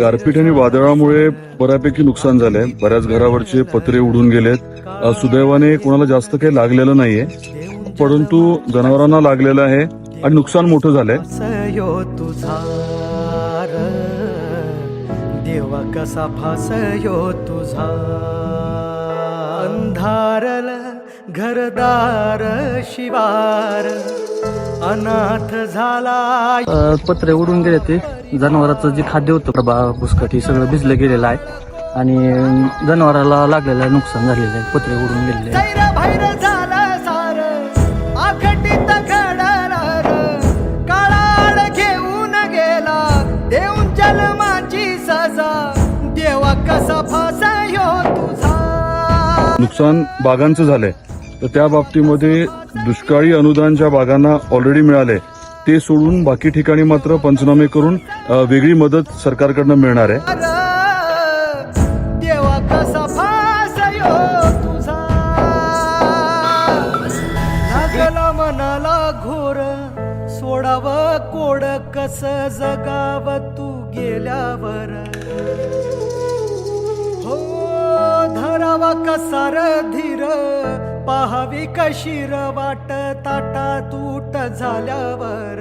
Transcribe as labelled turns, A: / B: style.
A: गारपीट आणि वादळामुळे बऱ्यापैकी नुकसान झालंय. बऱ्याच घरावरचे पत्रे उडून गेलेत. सुदैवाने कोणाला जास्त काही लागलेलं नाहीये. परंतु जनावरांना लागलेलं आहे आणि नुकसान मोठं झालंय.
B: देवा कसा फासयो तुझा. अंधारला घरदार शिवार. अनाथ झाला
C: पत्रे उडून गेले ते. जनावराचं जे खाद्य होतं प्रभा बुसकट हे सगळं भिजलं गेलेलं आहे. आणि जनावराला लागलेलं आहे, नुकसान झालेलं आहे. पत्रे उडून गेलेले आहे
B: सैर भैर झालं सार आखटीत घडलं र. काळाळ घेऊन गेला देऊन जन्माची सजा. देवा कसा फासयो तुझा?
A: नुकसान बागांचं झालंय. तर त्या बाबतीमध्ये दुष्काळी अनुदान ज्या भागांना ऑलरेडी मिळाले. ते सोडून बाकी ठिकाणी मात्र पंचनामे करून वेगळी मदत सरकारकडनं मिळणार आहे.
B: कसा हो मनाला घोर सोडाव कोड कस जगाव तू गेल्यावर. हो धरावा कसार धीर. पाहावी कशीर वाट ताटा तूट झाल्यावर.